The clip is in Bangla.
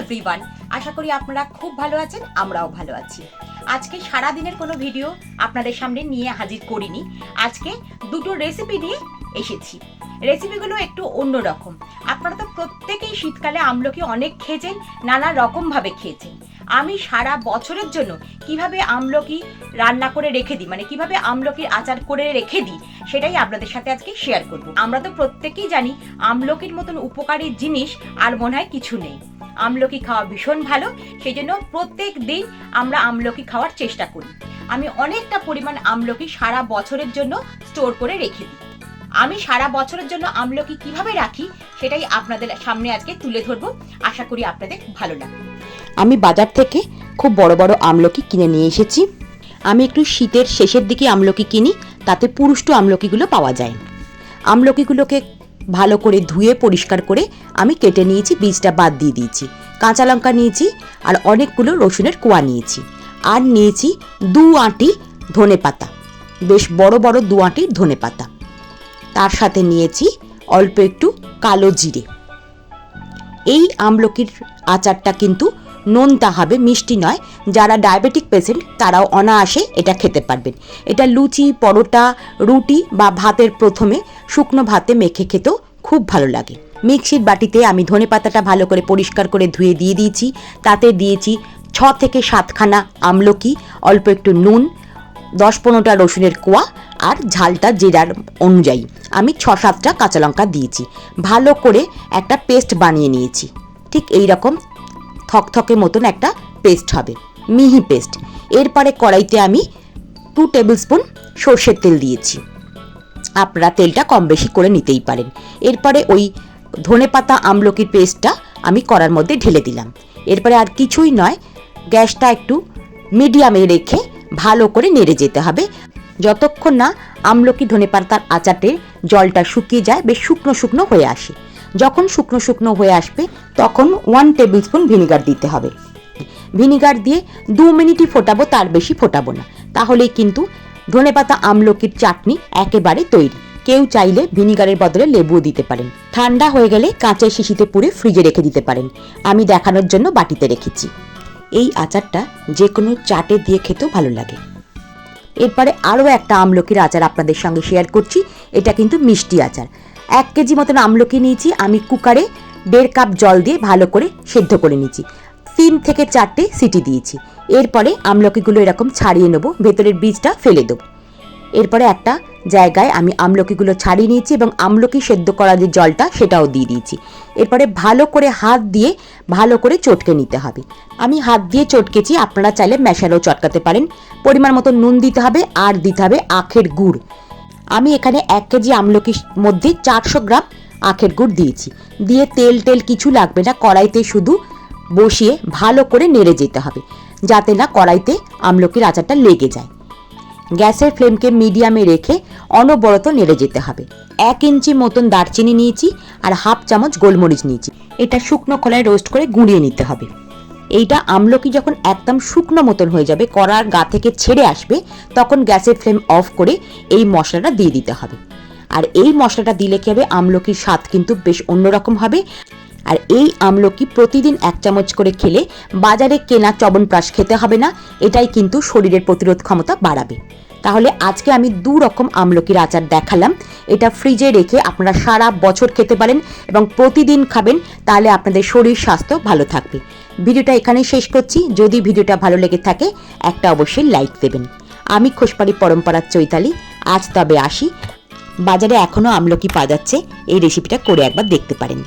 এভরিওয়ান আশা করি আপনারা খুব ভালো আছেন, আমরাও ভালো আছি। আজকে সারা দিনের কোনো ভিডিও আপনাদের সামনে নিয়ে হাজির করিনি। আজকে দুটো রেসিপি নিয়ে এসেছি। রেসিপিগুলো একটু অন্য রকম আপনারা তো প্রত্যেকেই শীতকালে আমলকি অনেক খেয়েছেন, নানা রকমভাবে খেয়েছেন। আমি সারা বছরের জন্য কীভাবে আমলকি রান্না করে রেখে দিই মানে কীভাবে আমলকির আচার করে রেখে দিই, সেটাই আপনাদের সাথে আজকে শেয়ার করব। আমরা তো প্রত্যেকেই জানি, আমলকির মতন উপকারী জিনিস আর মনে হয় কিছু নেই। আমলকি খাওয়া ভীষণ ভালো সেই জন্য প্রত্যেক দিন আমরা আমলকি খাওয়ার চেষ্টা করি। আমি অনেকটা পরিমাণ আমলকি সারা বছরের জন্য স্টোর করে রেখে দিই। আমি সারা বছরের জন্য আমলকি কীভাবে রাখি, সেটাই আপনাদের সামনে আজকে তুলে ধরবো। আশা করি আপনাদের ভালো লাগবে। আমি বাজার থেকে খুব বড় বড় আমলকি কিনে নিয়ে এসেছি। আমি একটু শীতের শেষের দিকে আমলকি কিনি, তাতে পুরুষ্ট আমলকিগুলো পাওয়া যায়। আমলকিগুলোকে ভালো করে ধুয়ে পরিষ্কার করে আমি কেটে নিয়েছি, বীজটা বাদ দিয়ে দিয়েছি। কাঁচা লঙ্কা নিয়েছি আর অনেকগুলো রসুনের কোয়া নিয়েছি। আর নিয়েছি দু আঁটি ধনে পাতা। বেশ বড় বড় দু আঁটির ধনে পাতা। তার সাথে নিয়েছি অল্প একটু কালো জিরে। এই আমলকির আচারটা কিন্তু নোনতা হবে, মিষ্টি নয়। যারা ডায়াবেটিক পেশেন্ট, তারাও অনায়াসে এটা খেতে পারবেন। এটা লুচি, পরোটা, রুটি বা ভাতের প্রথমে শুকনো ভাতে মেখে খেতেও খুব ভালো লাগে। মিক্সির বাটিতে আমি ধনে পাতাটা ভালো করে পরিষ্কার করে ধুয়ে দিয়ে দিয়েছি। তাতে দিয়েছি ছ থেকে সাতখানা আমলকি, অল্প একটু নুন, দশ পনেরোটা রসুনের কোয়া আর ঝালটা জেরার অনুযায়ী। আমি ছ সাতটা কাঁচা লঙ্কা দিয়েছি। ভালো করে একটা পেস্ট বানিয়ে নিয়েছি। ঠিক এই রকম থকথকে মতন একটা পেস্ট হবে। মিহি পেস্ট। এরপরে কড়াইতে আমি টু টেবিল স্পুন সর্ষের তেল দিয়েছি। আপনারা তেলটা কম বেশি করে নিতেই পারেন। এরপরে ওই ধনেপাতা আমলকির পেস্টটা আমি কড়ার মধ্যে ঢেলে দিলাম। এরপরে আর কিছুই নয়, গ্যাসটা একটু মিডিয়ামে রেখে ভালো করে নেড়ে যেতে হবে। যতক্ষণ না আমলকি ধনেপাতার আচারের জলটা শুকিয়ে যায়, বেশ শুকনো শুকনো হয়ে আসে। যখন শুকনো শুকনো হয়ে আসবে, তখন ওয়ান টেবিল স্পুন ভিনিগার দিতে হবে। ভিনিগার দিয়ে দু মিনিটই ফোটাবো, তার বেশি ফোটাবো না। তাহলেই কিন্তু ধনেপাতা আমলকির চাটনি একেবারে তৈরি। কেউ চাইলে ভিনিগারের বদলে লেবুও দিতে পারেন। ঠান্ডা হয়ে গেলে কাঁচের শিশিতে পুরে ফ্রিজে রেখে দিতে পারেন। আমি দেখানোর জন্য বাটিতে রেখেছি। এই আচারটা যে কোনো চাটে দিয়ে খেতেও ভালো লাগে। এরপরে আরও একটা আমলকির আচার আপনাদের সঙ্গে শেয়ার করছি। এটা কিন্তু মিষ্টি আচার। এক কেজি মতন আমলকি নিয়েছি, আমি কুকারে দেড় কাপ জল দিয়ে ভালো করে সেদ্ধ করে নিয়েছি। তিন থেকে চারটে সিটি দিয়েছি। এরপরে আমলকিগুলো এরকম ছাড়িয়ে নেব, ভেতরের বীজটা ফেলে দেবো। এরপরে একটা জায়গায় আমি আমলকিগুলো ছাড়িয়ে নিয়েছি এবং আমলকি সেদ্ধ করা যে জলটা সেটাও দিয়ে দিয়েছি। এরপরে ভালো করে হাত দিয়ে ভালো করে চটকে নিতে হবে। আমি হাত দিয়ে চটকেছি, আপনারা চাইলে ম্যাশারও চটকাতে পারেন। পরিমাণ মতো নুন দিতে হবে, আর দিতে হবে আখের গুড়। আমি এখানে এক কেজি আমলকির মধ্যে চারশো গ্রাম আখের গুড় দিয়েছি। দিয়ে তেল টেল কিছু লাগবে না, কড়াইতে শুধু বসিয়ে ভালো করে নেড়ে যেতে হবে, যাতে না কড়াইতে আমলকির আচারটা লেগে যায়। গ্যাসের ফ্লেমকে মিডিয়ামে রেখে অনবরত নেড়ে যেতে হবে। এক ইঞ্চি মতন দারচিনি নিয়েছি আর হাফ চামচ গোলমরিচ নিয়েছি। এটা শুকনো খোলায় রোস্ট করে গুঁড়িয়ে নিতে হবে। এইটা আমলকি যখন একদম শুকনো মতন হয়ে যাবে, কড়ার গা থেকে ছেড়ে আসবে, তখন গ্যাসের ফ্লেম অফ করে এই মশলাটা দিয়ে দিতে হবে। আর এই মশলাটা দিলে কি হবে? আমলকির স্বাদ কিন্তু বেশ অন্যরকম হবে। আর এই আমলকি প্রতিদিন এক চামচ করে খেলে বাজারে কেনা চবনপ্রাশ খেতে হবে না, এটাই কিন্তু শরীরের প্রতিরোধ ক্ষমতা বাড়াবে। তাহলে আজকে আমি দু রকম আমলকির আচার দেখালাম, এটা ফ্রিজে রেখে আপনারা সারা বছর খেতে পারেন এবং প্রতিদিন খাবেন, তাহলে আপনাদের শরীর স্বাস্থ্য ভালো থাকবে। ভিডিওটা এখানেই শেষ করছি, যদি ভিডিওটা ভালো লেগে থাকে, একটা অবশ্যই লাইক দেবেন। আমি খোসপাড়ি পরম্পরার চৈতালি, আজ তবে আসি। বাজারে এখনও আমলকি পাওয়া যাচ্ছে, এই রেসিপিটা করে একবার দেখতে পারেন।